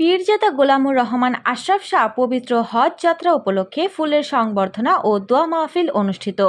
পীরজাদা গোলামুর রহমান আশরাফ শাহ পবিত্র হজ যাত্রা উপলক্ষে ফুলের সংবর্ধনা ও দোয়া মাহফিল অনুষ্ঠিত।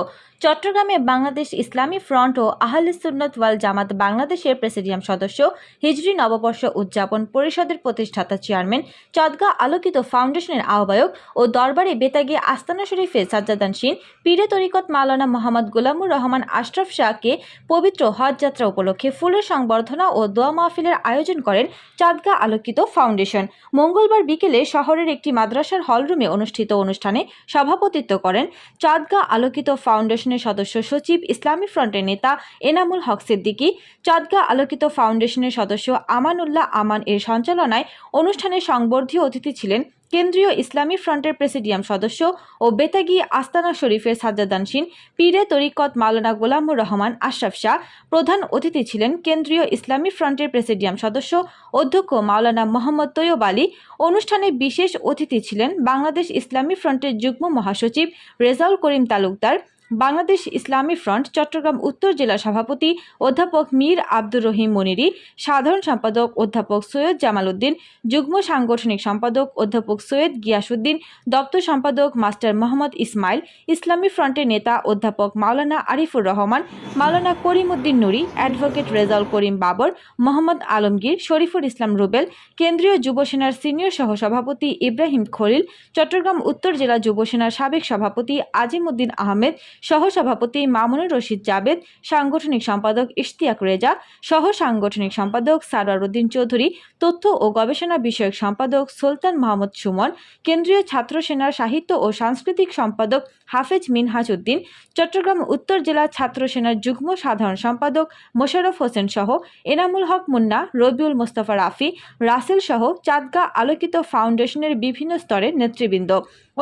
চট্টগ্রামে বাংলাদেশ ইসলামী ফ্রন্ট ও আহলে সুন্নত ওয়াল জামাত বাংলাদেশের প্রেসিডিয়াম সদস্য, হিজরি নববর্ষ উদযাপন পরিষদের প্রতিষ্ঠাতা চেয়ারম্যান, চদগা আলোকিত ফাউন্ডেশনের আহ্বায়ক ও দরবারে বেতাগি আস্তানা শরীফে সাজ্জাদান সিন পীরে তরিকত মাওলানা মোহাম্মদ গোলামুর রহমান আশরাফ শাহকে পবিত্র হজ যাত্রা উপলক্ষে ফুলের সংবর্ধনা ও দোয়া মাহফিলের আয়োজন করেন চাঁদগা আলোকিত ফাউন্ডেশন। মঙ্গলবার বিকেলে শহরের একটি মাদ্রাসার হলরুমে অনুষ্ঠিত অনুষ্ঠানে সভাপতিত্ব করেন চাঁদগা আলোকিত ফাউন্ডেশনের সদস্য সচিব, ইসলামী ফ্রন্টের নেতা এনামুল হক সিদ্দিকী, চাঁদগা আলোকিত ফাউন্ডেশনের সদস্য আমানুল্লাহ আমান এর সঞ্চালনায় অনুষ্ঠানে সংবর্ধীয় অতিথি ছিলেন কেন্দ্রীয় ইসলামী ফ্রন্টের প্রেসিডিয়াম সদস্য ও বেতাগি আস্তানা শরীফের সাজ্জাদানসিন পীরে তরিকত মাওলানা গোলামুর রহমান আশরাফ শাহ প্রধান অতিথি ছিলেন কেন্দ্রীয় ইসলামী ফ্রন্টের প্রেসিডিয়াম সদস্য অধ্যক্ষ মাওলানা মোহাম্মদ তৈয়ব আলী। অনুষ্ঠানে বিশেষ অতিথি ছিলেন বাংলাদেশ ইসলামী ফ্রন্টের যুগ্ম মহাসচিব রেজাউল করিম তালুকদার। বাংলাদেশ ইসলামী ফ্রন্ট, চট্টগ্রাম উত্তর জেলা সভাপতি অধ্যাপক মীর আব্দুর রহিম মনিরি, সাধারণ সম্পাদক অধ্যাপক সৈয়দ জামাল উদ্দিন, যুগ্ম সাংগঠনিক সম্পাদক অধ্যাপক সৈয়দ গিয়াসুদ্দিন দপ্তর সম্পাদক মাস্টার মোহাম্মদ ইসমাইল, ইসলামী ফ্রন্টের নেতা অধ্যাপক মাওলানা আরিফুর রহমান, মাওলানা করিম উদ্দিন নুরি, অ্যাডভোকেট রেজাউল করিম বাবর, মোহাম্মদ আলমগীর, শরীফুল ইসলাম রুবেল, কেন্দ্রীয় যুবসেনার সিনিয়র সহসভাপতি ইব্রাহিম খলিল, চট্টগ্রাম উত্তর জেলা যুবসেনার সাবেক সভাপতি আজিম উদ্দিন আহমেদ সহসভাপতি মামুনুর রশিদ জাবেদ, সাংগঠনিক সম্পাদক ইশতিয়াক রেজা সহ সাংগঠনিক সম্পাদক সারোয়ার উদ্দিন চৌধুরী, তথ্য ও গবেষণা বিষয়ক সম্পাদক সুলতান মোহাম্মদ সুমন, কেন্দ্রীয় ছাত্র সেনার সাহিত্য ও সাংস্কৃতিক সম্পাদক হাফেজ মিনহাজ উদ্দিন, চট্টগ্রাম উত্তর জেলা ছাত্র সেনার যুগ্ম সাধারণ সম্পাদক মোশাররফ হোসেন সহ, এনামুল হক মুন্না, রবিউল মোস্তফা রাফি, রাসেল সহ চাঁদগা আলোকিত ফাউন্ডেশনের বিভিন্ন স্তরের নেতৃবৃন্দ।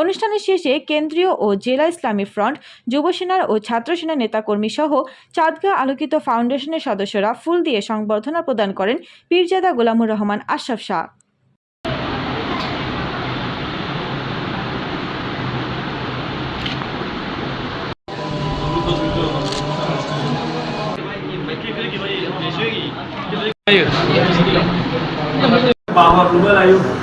অনুষ্ঠানের শেষে কেন্দ্রীয় ও জেলা ইসলামী ফ্রন্ট, যুবসেনার ও ছাত্রসেনা নেতাকর্মী সহ চাঁদগা আলোকিত ফাউন্ডেশনের সদস্যরা ফুল দিয়ে সংবর্ধনা প্রদান করেন পীরজাদা গোলামুর রহমান, আশরাফ শাহ। বাবা, রুবেল আয়ুব